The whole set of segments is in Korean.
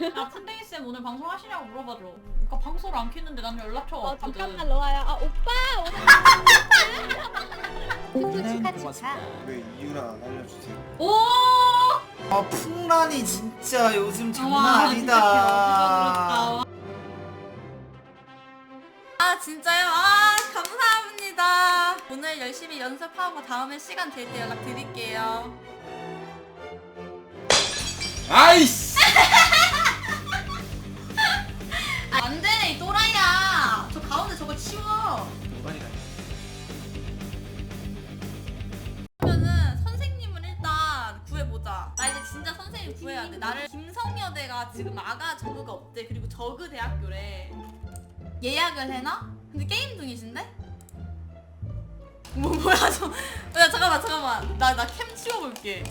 야 푼데이 쌤 오늘 방송 하시냐고 물어봐줘. 그러니까 방송을 안 켰는데 난 연락처가 어 없거든. 잠깐만 로아야. 아 오빠 오늘 축하 축하 축하. 왜 이유나 알려주세요. 오! 아 풍란이 진짜 요즘 장난 와, 아니다. 아 진짜요? 아 감사합니다. 오늘 열심히 연습하고 다음에 시간 될 때 연락 드릴게요. 아이씨. 선생님 구해야 돼. 나를 김성여대가 지금 아가 저그가 없대. 그리고 저그 대학교래. 예약을 해놔? 근데 게임 중이신데? 뭐 뭐야 저? 야 잠깐만 잠깐만. 나 나 캠 치워볼게.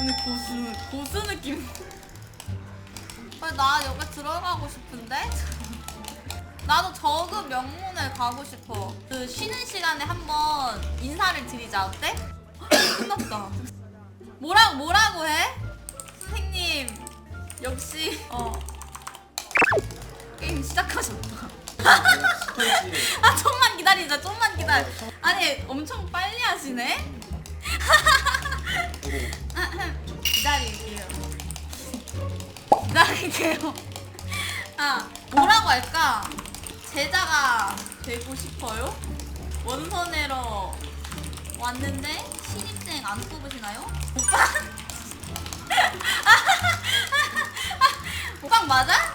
오늘 고수 고수 느낌. 아, 나 여기 들어가고 싶은데? 나도 저그 명문을 가고 싶어. 그 쉬는 시간에 한번 인사를 드리자 어때? 끝났다. 뭐라고 뭐라고 해? 선생님 역시 어 게임 시작하셨다. 아 좀만 기다리자 좀만 기다려. 아니 엄청 빨리 하시네. 기다릴게요. 기다릴게요. 아 뭐라고 할까? 제자가 되고 싶어요? 원선회로 왔는데 신입생 안 뽑으시나요? 오빠? 오빠 맞아?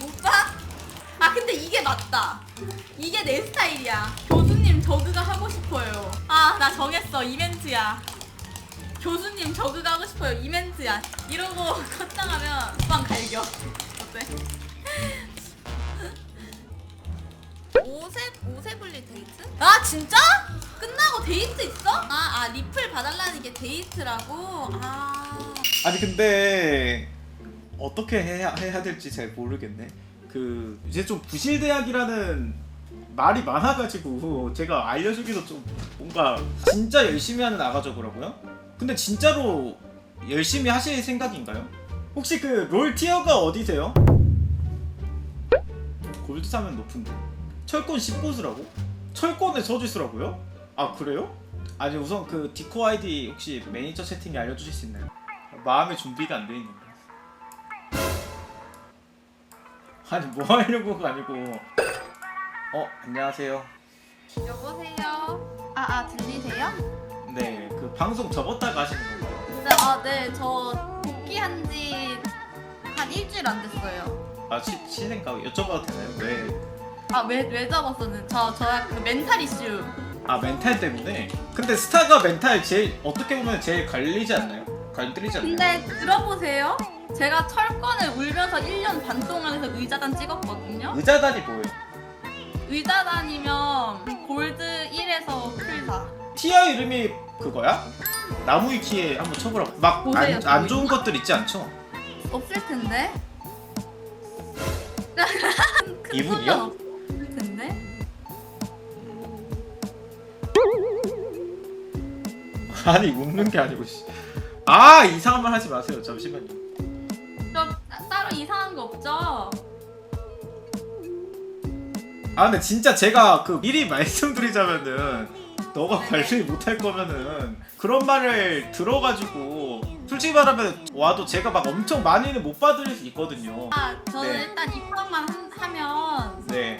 오빠? 아 근데 이게 맞다. 이게 내 스타일이야. 교수님 저그가 하고 싶어요. 아 나 정했어 이벤트야. 교수님 저그가 하고 싶어요 이벤트야. 이러고 컷당하면 오빵 갈겨. 어때? 오세 오세블리 데이트? 아 진짜? 끝나고 데이트 있어? 아, 아 리플 봐달라는 게 데이트라고? 아 아니 근데 어떻게 해야, 해야 될지 잘 모르겠네. 그 이제 좀 부실대학이라는 말이 많아가지고 제가 알려주기도 좀 뭔가 진짜 열심히 하는 아가저그라고요? 근데 진짜로 열심히 하실 생각인가요? 혹시 그 롤 티어가 어디세요? 골드 사면 높은데 철권 10고수라고? 철권에 서지수라고요? 아 그래요? 아니 우선 그 디코 아이디 혹시 매니저 채팅에 알려주실 수 있나요? 마음의 준비가 안 돼 있는데 아니 뭐 하려고가 아니고 어 안녕하세요 여보세요? 아 아 들리세요? 네 그 방송 접었다가 하시는 건가요? 네, 아, 네, 저 복귀한 지 한 일주일 안 됐어요. 아 시, 신생가 여쭤봐도 되나요? 왜? 아, 왜, 왜 잡았었는? 저, 저, 그 멘탈 이슈. 아 멘탈 때문에? 근데 스타가 멘탈 제일 어떻게 보면 제일 갈리지 않나요? 갈리지 않나요? 근데 들어보세요. 제가 철권을 울면서 1년 반 동안 해서 의자단 찍었거든요. 의자단이 뭐예요? 의자단이면 골드 1에서 풀사. 티어 이름이 그거야? 나무 위키에 한번 쳐보라고 막 보세요, 안안 저기. 좋은 것들 있지 않죠? 없을 텐데. 큰 이분이요? 없 아니 웃는 게 아니고 씨. 아 이상한 말 하지 마세요 잠시만요 저 따- 따로 이상한 거 없죠? 아 근데 진짜 제가 그 미리 말씀드리자면은 너가 관리 못할 거면은 그런 말을 들어가지고 솔직히 말하면 와도 제가 막 엄청 많이는 못 받을 수 있거든요 아, 저는 네. 일단 입학만 한- 하면 네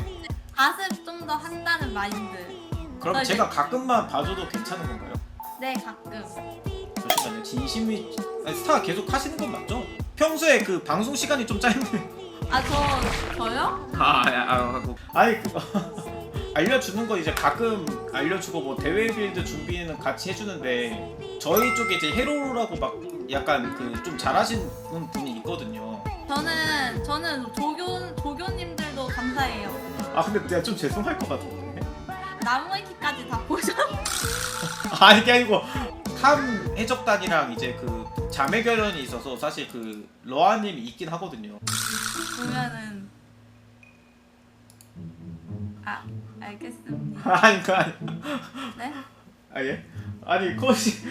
가습 좀 더 한다는 마인드. 그럼 아, 네. 제가 가끔만 봐줘도 괜찮은 건가요? 네, 가끔. 잠시만요 진심이 아니, 스타 계속 하시는 건 맞죠? 평소에 그 방송 시간이 좀 짧네요 아, 저, 저요? 아, 아, 아, 하고. 아니 알려주는 거 이제 가끔 알려주고 뭐 대회 빌드 준비는 같이 해주는데 저희 쪽에 이제 헤로라고 막 약간 그 좀 잘하시는 분이 있거든요. 저는, 저는 조교, 조교님들도 감사해요. 아 근데 내가 좀 죄송할 것 같은데. 나무위키까지 다 보셨 아 이게 아니고 탐 해적단이랑 이제 그 자매 결연이 있어서 사실 그 러아님이 있긴 하거든요. 보면은. 아, 알겠습니다. 아니 그 아니 네? 아 예? 아니 코시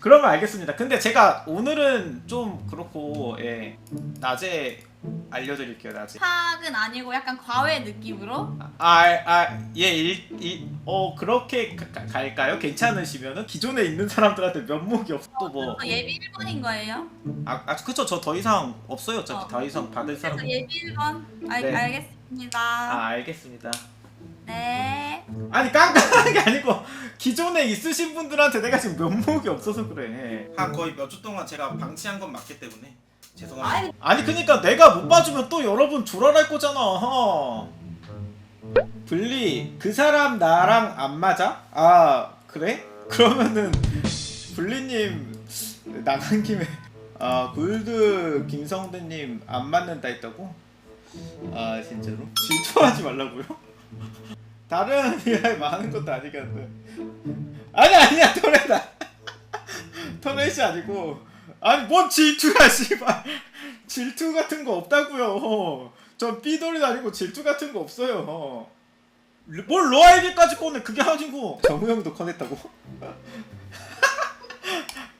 그러면 알겠습니다. 근데 제가 오늘은 좀 그렇고 예 낮에 알려드릴게요 낮에. 파악은 아니고 약간 과외 느낌으로 아아예일일어 그렇게 가- 가- 갈까요? 괜찮으시면은 기존에 있는 사람들한테 면목이 없어 또뭐 어, 예비 1번인 거예요? 아, 아 그쵸 저 더 이상 없어요 어차피 어. 더 이상 받을 사람 그래서 예비 1번 알, 네. 알겠습니다 아 알겠습니다 네 아니 깡깡한 게 아니고 기존에 있으신 분들한테 내가 지금 면목이 없어서 그래 한 거의 몇 주 동안 제가 방치한 건 맞기 때문에 죄송합니다. 아이 아니 그니까 내가 못 봐주면 또 여러분 조랄할 거잖아 블리 그 사람 나랑 안 맞아? 아 그래? 그러면은 블리님 나간 김에 아 골드 김성대님 안 맞는다 했다고? 아 진짜로? 질투하지 말라고요? 다른 이야기 많은 것도 아니겠는데. 아니 아니야 토레다. 토레시 아니고. 아니 뭔 질투야 씨발. 질투 같은 거 없다고요. 전 삐돌이 아니고 질투 같은 거 없어요. 뭘 로아에게까지 꺼내. 그게 아니고. 정우 형도 꺼냈다고?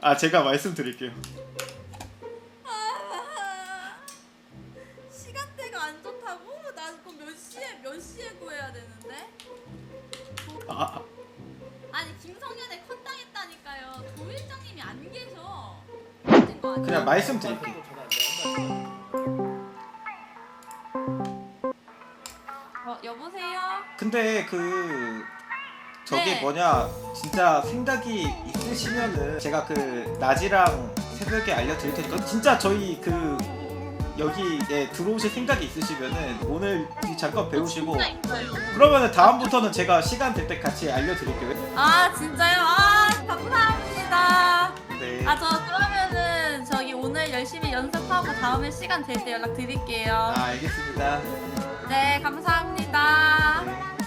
아 제가 말씀드릴게요 나 그럼 몇 시에 몇 시에 구해야 되는데? 아, 아니 김성현에 컷 당했다니까요 조일장님이 안 계셔 맞은 거 아니야? 그냥 말씀드릴게요 어, 여보세요? 근데 그 저게 네. 뭐냐 진짜 생각이 있으시면은 제가 그 낮이랑 새벽에 알려드릴 테니까 진짜 저희 그 여기에 들어오실 생각이 있으시면은 오늘 잠깐 배우시고 진짜 있어요. 그러면은 다음부터는 제가 시간 될 때 같이 알려드릴게요 아 진짜요? 아 감사합니다 네 아 저 그러면은 저기 오늘 열심히 연습하고 다음에 시간 될 때 연락 드릴게요 아, 알겠습니다 네 감사합니다 네.